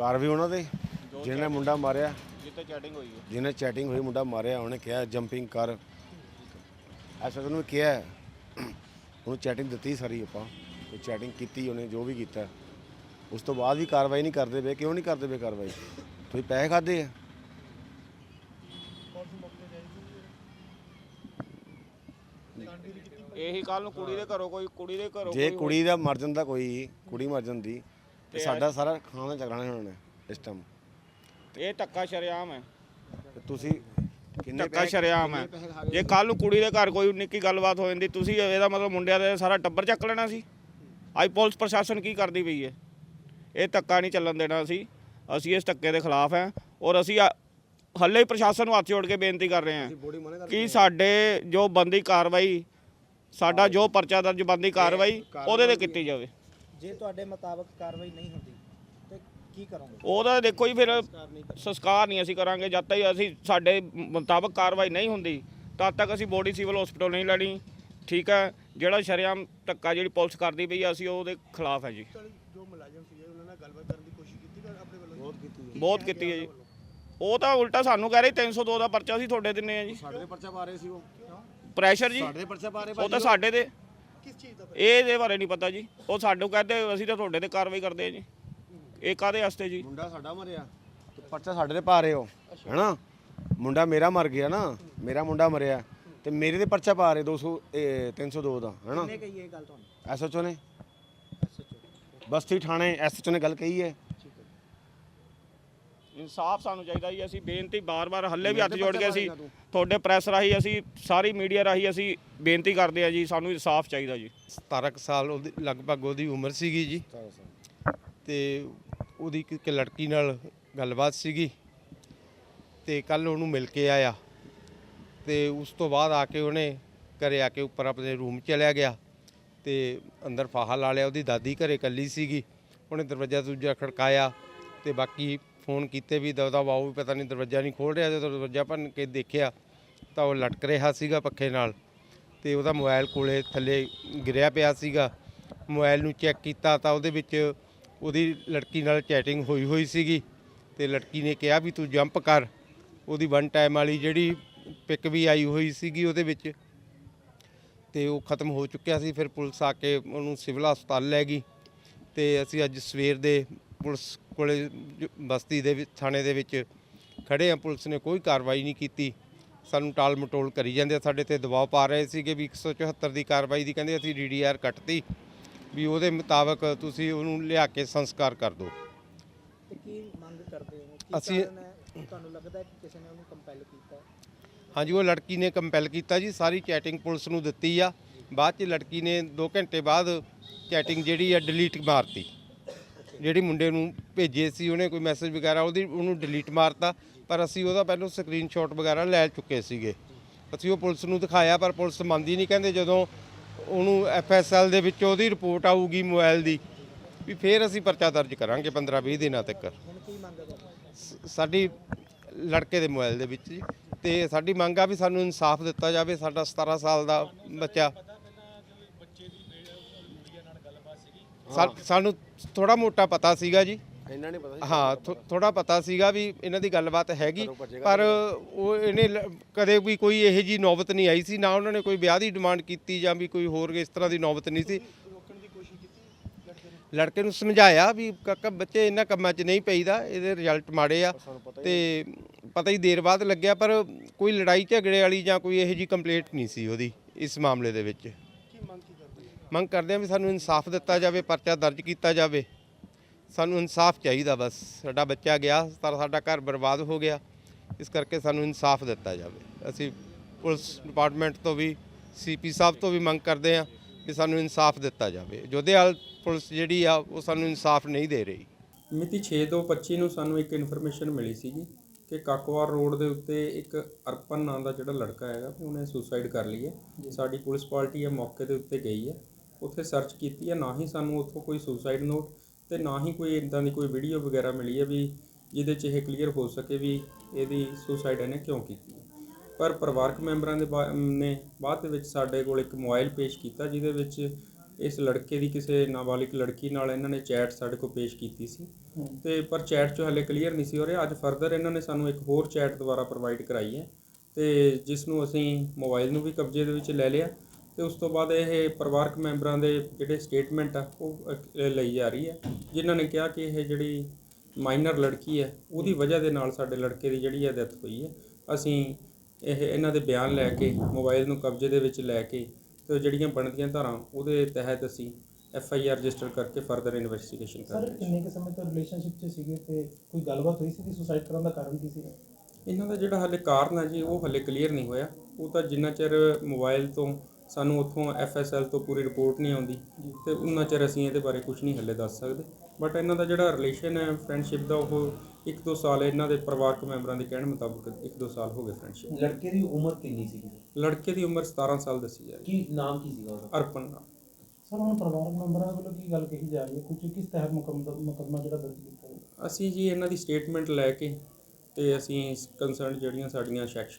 ਕਾਰਵਾਈ ਉਹਨਾਂ ਦੇ ਜਿਹਨੇ ਮੁੰਡਾ ਮਾਰਿਆ। ਜਿੱਤੇ ਚੈਟਿੰਗ ਹੋਈ ਹੈ। ਜਿਹਨੇ ਚੈਟਿੰਗ ਹੋਈ ਮੁੰਡਾ ਮਾਰਿਆ ਉਹਨੇ ਕਿਹਾ ਜੰਪਿੰਗ ਕਰ। ਐਸਾ ਉਹਨੂੰ ਕਿਹਾ ਹੈ। ਉਹਨੂੰ ਚੈਟਿੰਗ ਦਿੱਤੀ ਸਾਰੀ ਆਪਾਂ ਉਹ ਚੈਟਿੰਗ ਕੀਤੀ ਉਹਨੇ ਜੋ ਵੀ ਕੀਤਾ। ਉਸ ਤੋਂ ਬਾਅਦ ਵੀ ਕਾਰਵਾਈ ਨਹੀਂ ਕਰਦੇ ਪਏ ਕਿਉਂ ਨਹੀਂ ਕਰਦੇ ਪਏ ਕਾਰਵਾਈ? ਤੁਸੀਂ ਪੈਸੇ ਖਾਦੇ ਆ? ਇਹੀ ਕੱਲ ਨੂੰ ਕੁੜੀ ਦੇ ਘਰੋਂ ਕੋਈ ਕੁੜੀ ਦੇ ਘਰੋਂ ਜੇ ਕੋਈ ਕੁੜੀ ਦਾ ਮਰ ਜਾਂਦਾ ਕੋਈ ਕੁੜੀ ਮਰ ਜਾਂਦੀ ਤੇ ਸਾਡਾ ਸਾਰਾ ਖਾਣਾ ਚੱਕਣਾ ਉਹਨਾਂ ਨੇ ਇਸ ਟਾਈਮ ਇਹ ਧੱਕਾ ਸ਼ਰਿਆਮ ਹੈ। ਤੇ ਤੁਸੀਂ ਕਿੰਨੇ ਧੱਕਾ ਸ਼ਰਿਆਮ ਹੈ? ਜੇ ਕੱਲ ਨੂੰ ਕੁੜੀ ਦੇ ਘਰ ਕੋਈ ਨਿੱਕੀ ਗੱਲਬਾਤ ਹੋ ਜਾਂਦੀ ਤੁਸੀਂ ਇਹਦਾ ਮਤਲਬ ਮੁੰਡਿਆਂ ਦੇ ਸਾਰਾ ਟੱਬਰ ਚੱਕ ਲੈਣਾ ਸੀ। ਅੱਜ ਪੁਲਿਸ ਪ੍ਰਸ਼ਾਸਨ ਕੀ ਕਰਦੀ ਪਈ ਹੈ? ਇਹ ਧੱਕਾ ਨਹੀਂ ਚੱਲਣ ਦੇਣਾ ਅਸੀਂ ਅਸੀਂ ਇਸ ਧੱਕੇ ਦੇ ਖਿਲਾਫ ਹਾਂ ਔਰ ਅਸੀਂ ਹੱਲੇ ਹੀ ਪ੍ਰਸ਼ਾਸਨ ਨੂੰ ਹੱਥ ਜੋੜ ਕੇ ਬੇਨਤੀ ਕਰ ਰਹੇ ਹਾਂ ਕਿ ਸਾਡੇ ਜੋ ਬੰਦੀ ਕਾਰਵਾਈ ਸਾਡਾ ਜੋ ਪਰਚਾ ਦਰਜ ਬੰਦੀ ਕਾਰਵਾਈ ਉਹਦੇ ਤੇ ਕੀਤੀ ਜਾਵੇ। ਜੇ ਤੁਹਾਡੇ ਮੁਤਾਬਕ ਕਾਰਵਾਈ ਨਹੀਂ ਹੁੰਦੀ ਤੇ ਕੀ ਕਰੋਗੇ? ਉਹਦਾ ਦੇਖੋ ਜੀ ਫਿਰ ਸੰਸਕਾਰ ਨਹੀਂ ਅਸੀਂ ਕਰਾਂਗੇ ਜਦ ਤੱਕ ਅਸੀਂ ਸਾਡੇ ਮੁਤਾਬਕ ਕਾਰਵਾਈ ਨਹੀਂ ਹੁੰਦੀ ਤਦ ਤੱਕ ਅਸੀਂ ਬੋਡੀ ਸਿਵਲ ਹਸਪੀਟਲ ਨਹੀਂ ਲੈਣੀ ਠੀਕ ਹੈ? ਜਿਹੜਾ ਸ਼ਰੇਆਮ ਧੱਕਾ ਜਿਹੜੀ ਪੁਲਿਸ ਕਰਦੀ ਪਈ ਆ, ਅਸੀਂ ਉਹਦੇ ਖਿਲਾਫ ਹੈ ਜੀ। ਜੋ ਮੁਲਾਜ਼ਮ ਸੀਗੇ ਉਹਨਾਂ ਨਾਲ ਗੱਲਬਾਤ ਕਰਨ ਦੀ ਕੋਸ਼ਿਸ਼ ਕੀਤੀ ਪਰ ਆਪਣੇ ਵੱਲੋਂ ਬਹੁਤ ਕੀਤੀ ਬਹੁਤ ਕੀਤੀ ਹੈ ਜੀ। ਉਹ ਤਾਂ ਉਲਟਾ ਸਾਨੂੰ ਕਹਿ ਰਹੇ 302 ਦਾ ਪਰਚਾ ਅਸੀਂ ਤੁਹਾਡੇ ਦਿੰਨੇ ਆ ਜੀ। ਸਾਡੇ ਦੇ ਪਰਚਾ ਪਾ ਰਹੇ ਸੀ ਉਹ। ਪ੍ਰੈਸ਼ਰ ਜੀ। ਸਾਡੇ ਦੇ ਪਰਚਾ ਪਾ ਰਹੇ ਉਹ ਤਾਂ ਸਾਡੇ ਦੇ ਕਿਸ ਚੀਜ਼ ਦਾ ਇਹ ਦੇ ਬਾਰੇ ਨਹੀਂ ਪਤਾ ਜੀ। ਉਹ ਸਾਨੂੰ ਕਹਿੰਦੇ ਅਸੀਂ ਤਾਂ ਤੁਹਾਡੇ ਤੇ ਕਾਰਵਾਈ ਕਰਦੇ ਆ ਜੀ। ਇਹ ਕਾਦੇ ਵਾਸਤੇ ਜੀ? ਮੁੰਡਾ ਸਾਡਾ ਮਰਿਆ ਤੇ ਪਰਚਾ ਸਾਡੇ ਤੇ ਪਾ ਰਹੇ ਹੋ ਹੈਨਾ? ਮੁੰਡਾ ਮੇਰਾ ਮਰ ਗਿਆ ਨਾ ਮੇਰਾ ਮੁੰਡਾ ਮਰਿਆ ਤੇ ਮੇਰੇ ਤੇ ਪਰਚਾ ਪਾ ਰਹੇ 200 ਇਹ 302 ਦਾ ਹੈਨਾ? ਕਿੰਨੇ ਕਹੀ ਇਹ ਗੱਲ ਤੁਹਾਨੂੰ? ਐਸਐਚਓ ਨੇ? ਐਸਐਚਓ ਬਸਤੀ ਥਾਣੇ ਐਸਐਚਓ ਨੇ ਗੱਲ ਕਹੀ ਹੈ ਹੈ। ਇਨਸਾਫ ਸਾਨੂੰ ਚਾਹੀਦਾ ਜੀ ਅਸੀਂ ਬੇਨਤੀ ਬਾਰ-ਬਾਰ ਹੱਲੇ ਵੀ ਹੱਥ ਜੋੜ ਕੇ ਅਸੀਂ ਤੁਹਾਡੇ ਪ੍ਰੈਸ ਰਾਹੀਂ ਅਸੀਂ ਸਾਰੀ ਮੀਡੀਆ ਰਾਹੀਂ ਅਸੀਂ ਬੇਨਤੀ ਕਰਦੇ ਆ ਜੀ ਸਾਨੂੰ ਇਨਸਾਫ ਚਾਹੀਦਾ ਜੀ। 17 ਕੁ ਸਾਲ ਉਹਦੀ ਲਗਭਗ ਉਹਦੀ ਉਮਰ ਸੀਗੀ ਜੀ। ਤੇ ਉਹਦੀ ਇੱਕ ਇੱਕ ਲੜਕੀ ਨਾਲ ਗੱਲਬਾਤ ਸੀਗੀ। ਤੇ ਕੱਲ ਉਹਨੂੰ ਮਿਲ ਕੇ ਆਇਆ। ਤੇ ਉਸ ਤੋਂ ਬਾਅਦ ਆ ਕੇ ਉਹਨੇ ਘਰੇ ਆ ਕੇ ਉੱਪਰ ਆਪਣੇ ਰੂਮ ਚਲਿਆ ਗਿਆ। ਤੇ ਅੰਦਰ ਫਾਹਾ ਲਾ ਲਿਆ ਉਹਦੀ ਦਾਦੀ ਘਰੇ ਇਕੱਲੀ ਸੀਗੀ। ਉਹਨੇ ਦਰਵਾਜ਼ਾ ਦੂਜਾ ਖੜਕਾਇਆ। ਤੇ ਬਾਕੀ ਫੋਨ ਕੀਤੇ ਵੀ ਦਬਦਾ ਬਾਉ ਵੀ ਪਤਾ ਨਹੀਂ ਦਰਵਾਜ਼ਾ ਨਹੀਂ ਖੋਲ ਰਿਹਾ, ਜਦੋਂ ਦਰਵਾਜ਼ਾ ਭੰਨ ਕੇ ਦੇਖਿਆ ਤਾਂ ਉਹ ਲਟਕ ਰਿਹਾ ਸੀਗਾ ਪੱਖੇ ਨਾਲ ਤੇ ਉਹਦਾ ਮੋਬਾਈਲ ਕੋਲੇ ਥੱਲੇ ਗਿਰਿਆ ਪਿਆ ਸੀਗਾ। ਮੋਬਾਈਲ ਨੂੰ ਚੈੱਕ ਕੀਤਾ ਤਾਂ ਉਹਦੇ ਵਿੱਚ ਉਹਦੀ ਲੜਕੀ ਨਾਲ ਚੈਟਿੰਗ ਹੋਈ ਹੋਈ ਸੀਗੀ ਤੇ ਲੜਕੀ ਨੇ ਕਿਹਾ ਵੀ ਤੂੰ ਜੰਪ ਕਰ। ਉਹਦੀ ਵਨ ਟਾਈਮ ਵਾਲੀ ਜਿਹੜੀ ਪਿਕ ਵੀ ਆਈ ਹੋਈ ਸੀਗੀ ਉਹਦੇ ਵਿੱਚ ਤੇ ਉਹ ਖਤਮ ਹੋ ਚੁੱਕਿਆ ਸੀ। ਫਿਰ ਪੁਲਿਸ ਆ ਕੇ ਉਹਨੂੰ ਸਿਵਲ ਹਸਪਤਾਲ ਲੈ ਗਈ ਤੇ ਅਸੀਂ ਅੱਜ ਸਵੇਰ ਦੇ ਪੁਲਿਸ ਕੋਲੇ ਬਸਤੀ ਦੇ ਵਿੱਚ ਥਾਣੇ ਦੇ ਵਿੱਚ ਖੜੇ ਆ ਪੁਲਿਸ ਨੇ ਕੋਈ ਕਾਰਵਾਈ ਨਹੀਂ ਕੀਤੀ। ਸਾਨੂੰ ਟਾਲ ਮਟੋਲ ਕਰੀ ਜਾਂਦੇ ਆ, ਸਾਡੇ ਤੇ ਦਬਾਅ ਪਾ ਰਹੇ ਸੀਗੇ ਵੀ 174 ਦੀ ਕਾਰਵਾਈ ਦੀ ਕਹਿੰਦੇ ਅਸੀਂ ਡੀਡੀਆਰ ਕੱਟਤੀ ਵੀ ਉਹਦੇ ਮੁਤਾਬਕ ਤੁਸੀਂ ਉਹਨੂੰ ਲਿਆ ਕੇ ਸੰਸਕਾਰ ਕਰ ਦਿਓ। ਤੇ ਕੀ ਮੰਗ ਕਰਦੇ ਹੋ? ਕੀ ਅਸੀਂ- ਤੁਹਾਨੂੰ ਲੱਗਦਾ ਕਿ ਕਿਸੇ ਨੇ ਉਹਨੂੰ ਕੰਪੈਲ ਕੀਤਾ? ਹਾਂਜੀ ਉਹ ਲੜਕੀ ਨੇ ਕੰਪੈਲ ਕੀਤਾ ਜੀ ਸਾਰੀ ਚੈਟਿੰਗ ਪੁਲਿਸ ਨੂੰ ਦਿੱਤੀ ਆ। ਬਾਅਦ ਚ ਲੜਕੀ ਨੇ 2 ਘੰਟੇ ਬਾਅਦ ਚੈਟਿੰਗ ਜਿਹੜੀ ਆ ਡਿਲੀਟ ਮਾਰਤੀ। ਜਿਹੜੀ ਮੁੰਡੇ ਨੂੰ ਭੇਜੇ ਸੀ ਉਹਨੇ ਕੋਈ ਮੈਸੇਜ ਵਗੈਰਾ ਉਹਦੀ ਉਹਨੂੰ ਡਿਲੀਟ ਮਾਰਤਾ। ਪਰ ਅਸੀਂ ਉਹਦਾ ਪਹਿਲਾਂ ਸਕਰੀਨਸ਼ਾਟ ਵਗੈਰਾ ਲੈ ਚੁੱਕੇ ਸੀਗੇ। ਅਸੀਂ ਉਹ ਪੁਲਿਸ ਨੂੰ ਦਿਖਾਇਆ ਪਰ ਪੁਲਿਸ ਮੰਨਦੀ ਨਹੀਂ ਕਹਿੰਦੇ ਜਦੋਂ ਉਹਨੂੰ ਐਫਐਸਐਲ ਦੇ ਵਿੱਚ ਉਹਦੀ ਰਿਪੋਰਟ ਆਊਗੀ ਮੋਬਾਈਲ ਦੀ ਵੀ ਫੇਰ ਅਸੀਂ ਪਰਚਾ ਦਰਜ ਕਰਾਂਗੇ 15 20 ਦਿਨਾਂ ਤੱਕ। ਸਾਡੀ ਲੜਕੇ ਦੇ ਮੋਬਾਈਲ ਦੇ ਵਿੱਚ ਜੀ। ਤੇ ਸਾਡੀ ਮੰਗ ਆ ਵੀ ਸਾਨੂੰ ਇਨਸਾਫ ਦਿੱਤਾ ਜਾਵੇ ਸਾਡਾ 17 ਸਾਲ ਦਾ ਬੱਚਾ। ਸਾਨੂੰ ਥੋੜਾ ਮੋਟਾ ਪਤਾ ਸੀਗਾ ਜੀ। ਇੰਨਾ ਨਹੀਂ ਪਤਾ ਹਾਂ ਥੋੜਾ ਪਤਾ ਸੀਗਾ ਵੀ ਇਹਨਾਂ ਦੀ ਗੱਲਬਾਤ ਹੈਗੀ। ਪਰ ਉਹ ਇਹਨੇ ਕਦੇ ਵੀ ਕੋਈ ਇਹੋ ਜੀ ਨੌਬਤ ਨਹੀਂ ਆਈ ਸੀ। ਨਾ ਉਹਨਾਂ ਨੇ ਕੋਈ ਵਿਆਹ ਦੀ ਡਿਮਾਂਡ ਕੀਤੀ ਜਾਂ ਵੀ ਕੋਈ ਹੋਰ ਇਸ ਤਰ੍ਹਾਂ ਦੀ ਨੌਬਤ ਨਹੀਂ ਸੀ। ਲੜਕੇ ਨੂੰ ਸਮਝਾਇਆ ਵੀ ਕਾਕਾ ਬੱਚੇ ਇਹਨਾਂ ਕੰਮਾਂ 'ਚ ਨਹੀਂ ਪਈਦਾ। ਇਹਦੇ ਰਿਜ਼ਲਟ ਮਾੜੇ ਆ। ਤੇ ਪਤਾ ਹੀ ਦੇਰ ਬਾਅਦ ਲੱਗਿਆ ਪਰ ਕੋਈ ਲੜਾਈ ਝਗੜੇ ਵਾਲੀ ਜਾਂ ਕੋਈ ਇਹੋ ਜੀ ਕੰਪਲੇਂਟ ਨਹੀਂ ਸੀ ਉਹਦੀ ਇਸ ਮਾਮਲੇ ਦੇ ਵਿੱਚ। ਮੰਗ ਕਰਦੇ ਆ ਵੀ ਸਾਨੂੰ ਇਨਸਾਫ ਦਿੱਤਾ ਜਾਵੇ, ਪਰਚਾ ਦਰਜ ਕੀਤਾ ਜਾਵੇ। ਸਾਨੂੰ ਇਨਸਾਫ ਚਾਹੀਦਾ ਬਸ। ਸਾਡਾ ਬੱਚਾ ਗਿਆ ਤਾਂ ਸਾਡਾ ਘਰ ਬਰਬਾਦ ਹੋ ਗਿਆ। ਇਸ ਕਰਕੇ ਸਾਨੂੰ ਇਨਸਾਫ ਦਿੱਤਾ ਜਾਵੇ। ਅਸੀਂ ਪੁਲਿਸ ਡਿਪਾਰਟਮੈਂਟ ਤੋਂ ਵੀ, ਸੀਪੀ ਸਾਹਿਬ ਤੋਂ ਵੀ ਮੰਗ ਕਰਦੇ ਆ ਕਿ ਸਾਨੂੰ ਇਨਸਾਫ ਦਿੱਤਾ ਜਾਵੇ। ਜੋਧੇਵਾਲ ਪੁਲਿਸ ਜਿਹੜੀ ਆ, ਉਹ ਸਾਨੂੰ ਇਨਸਾਫ ਨਹੀਂ ਦੇ ਰਹੀ। ਮਿਤੀ 6/2/25 ਨੂੰ ਸਾਨੂੰ ਇੱਕ ਇਨਫੋਰਮੇਸ਼ਨ ਮਿਲੀ ਸੀਗੀ ਕਿ ਕਾਕਵਾਰ ਰੋਡ ਦੇ ਉੱਤੇ ਇੱਕ ਅਰਪਨ ਨਾਂ ਦਾ ਜਿਹੜਾ ਲੜਕਾ ਹੈਗਾ, ਉਹਨੇ ਸੁਸਾਈਡ ਕਰ ਲਈ ਹੈ। ਸਾਡੀ ਪੁਲਿਸ ਪਾਰਟੀ ਹੈ ਮੌਕੇ ਦੇ ਉੱਤੇ ਗਈ ਹੈ। ਉੱਥੇ ਸਰਚ ਕੀਤੀ ਹੈ, ਨਾ ਹੀ ਸਾਨੂੰ ਉੱਥੋਂ ਕੋਈ ਸੁਸਾਈਡ ਨੋਟ ਤੇ ਨਾ ਹੀ ਕੋਈ ਇਦਾਂ ਦੀ ਕੋਈ ਵੀਡੀਓ ਵਗੈਰਾ ਮਿਲੀ ਹੈ ਵੀ ਜਿਹਦੇ 'ਚ ਇਹ ਕਲੀਅਰ ਹੋ ਸਕੇ ਵੀ ਇਹਦੀ ਸੁਸਾਈਡ ਇਹਨੇ ਕਿਉਂ ਕੀਤੀ ਹੈ। ਪਰ ਪਰਿਵਾਰਕ ਮੈਂਬਰਾਂ ਦੇ ਬਾ- ਨੇ ਬਾਅਦ ਦੇ ਵਿੱਚ ਸਾਡੇ ਕੋਲ ਇੱਕ ਮੋਬਾਈਲ ਪੇਸ਼ ਕੀਤਾ ਜਿਹਦੇ ਵਿੱਚ ਇਸ ਲੜਕੇ ਦੀ ਕਿਸੇ ਨਾਬਾਲਿਗ ਲੜਕੀ ਨਾਲ ਇਹਨਾਂ ਨੇ ਚੈਟ ਸਾਡੇ ਕੋਲ ਪੇਸ਼ ਕੀਤੀ ਸੀ। ਤੇ ਪਰ ਚੈਟ 'ਚੋਂ ਹਲੇ ਕਲੀਅਰ ਨਹੀਂ ਸੀ ਹੋ ਰਿਹਾ। ਅੱਜ ਫਰਦਰ ਇਹਨਾਂ ਨੇ ਸਾਨੂੰ ਇੱਕ ਹੋਰ ਚੈਟ ਦੁਆਰਾ ਪ੍ਰੋਵਾਈਡ ਕਰਾਈ ਹੈ ਤੇ ਜਿਸ ਨੂੰ ਅਸੀਂ ਮੋਬਾਈਲ ਨੂੰ ਵੀ ਕਬਜ਼ੇ ਦੇ ਵਿੱਚ ਲੈ ਲਿਆ। ਤੇ ਉਸ ਤੋਂ ਬਾਅਦ ਇਹ ਪਰਿਵਾਰਕ ਮੈਂਬਰਾਂ ਦੇ ਜਿਹੜੇ ਸਟੇਟਮੈਂਟ ਆ ਉਹ ਲਈ ਜਾ ਰਹੀ ਹੈ। ਜਿਨ੍ਹਾਂ ਨੇ ਕਿਹਾ ਕਿ ਇਹ ਜਿਹੜੀ ਮਾਈਨਰ ਲੜਕੀ ਹੈ ਉਹਦੀ ਵਜ੍ਹਾ ਦੇ ਨਾਲ ਸਾਡੇ ਲੜਕੇ ਦੀ ਜਿਹੜੀ ਹੈ ਡੈਥ ਹੋਈ ਹੈ। ਅਸੀਂ ਇਹ ਇਹਨਾਂ ਦੇ ਬਿਆਨ ਲੈ ਕੇ ਮੋਬਾਈਲ ਨੂੰ ਕਬਜ਼ੇ ਦੇ ਵਿੱਚ ਲੈ ਕੇ ਤੇ ਜਿਹੜੀਆਂ ਬਣਦੀਆਂ ਧਾਰਾਂ ਉਹਦੇ ਤਹਿਤ ਅਸੀਂ ਐਫ ਆਈ ਆਰ ਰਜਿਸਟਰ ਕਰਕੇ ਫਰਦਰ ਇਨਵੈਸਟੀਗੇਸ਼ਨ ਕਰ ਸਰ ਰਹੇ ਹਾਂ। ਕਿੰਨੇ ਕੁ ਸਮੇਂ ਤੋਂ ਰਿਲੇਸ਼ਨਸ਼ਿਪ 'ਚ ਸੀਗੇ ਤੇ ਕੋਈ ਗੱਲਬਾਤ ਹੋਈ ਸੀ ਕਿ ਸੁਸਾਈਡ ਕਰਨ ਦਾ ਕਾਰਨ ਕੀ ਸੀ? ਇਹਨਾਂ ਦਾ ਜਿਹੜਾ ਹਲੇ ਕਾਰਨ ਹੈ ਜੀ ਉਹ ਹਲੇ ਕਲੀਅਰ ਨਹੀਂ ਹੋਇਆ। ਉਹ ਤਾਂ ਜਿੰਨਾ ਚਿਰ ਮੋਬਾਈਲ ਤੋਂ ਸਾਨੂੰ ਉੱਥੋਂ ਐਫਐਸਐਲ ਤੋਂ ਪੂਰੀ ਰਿਪੋਰਟ ਨਹੀਂ ਆਉਂਦੀ ਤੇ ਉਨਾ ਚਿਰ ਅਸੀਂ ਇਹਦੇ ਬਾਰੇ ਕੁਝ ਨਹੀਂ ਹਲੇ ਦੱਸ ਸਕਦੇ। ਬਟ ਇਹਨਾਂ ਦਾ ਜਿਹੜਾ ਰਿਲੇਸ਼ਨ ਹੈ ਫਰੈਂਡਸ਼ਿਪ ਦਾ ਉਹ 1-2 ਸਾਲ ਇਹਨਾਂ ਦੇ ਪਰਿਵਾਰਕ ਮੈਂਬਰਾਂ ਦੇ ਕਹਿਣ ਮੁਤਾਬਕ 1-2 ਸਾਲ ਹੋ ਗਏ ਫਰੈਂਡਸ਼ਿਪ ਲੜਕੇ ਦੀ ਉਮਰ ਕਿੰਨੀ ਸੀ ਲੜਕੇ ਦੀ ਉਮਰ 17 ਸਾਲ ਦੱਸੀ ਜਾ ਰਹੀ ਕੀ ਨਾਮ ਕੀ ਸੀਗਾ ਉਹਦਾ? ਅਰਪਨ ਨਾਮ। ਸਰ ਹੁਣ ਪਰਿਵਾਰਕ ਮੈਂਬਰਾਂ ਵੱਲੋਂ ਕੀ ਗੱਲ ਕਹੀ ਜਾ ਰਹੀ ਹੈ? ਕੁਝ ਕਿਸ ਤਹਿਤ ਮੁਕੰਮਲ ਮੁਕੱਦਮਾ ਜਿਹੜਾ ਦਰਜ ਕੀਤਾ ਅਸੀਂ ਜੀ ਇਹਨਾਂ ਦੀ ਸਟੇਟਮੈਂਟ ਲੈ ਕੇ ਤੇ ਅਸੀਂ ਕੰਸਰਨ ਜਿਹੜੀਆਂ ਸਾਡੀਆਂ ਸੈਕਸ਼ਨ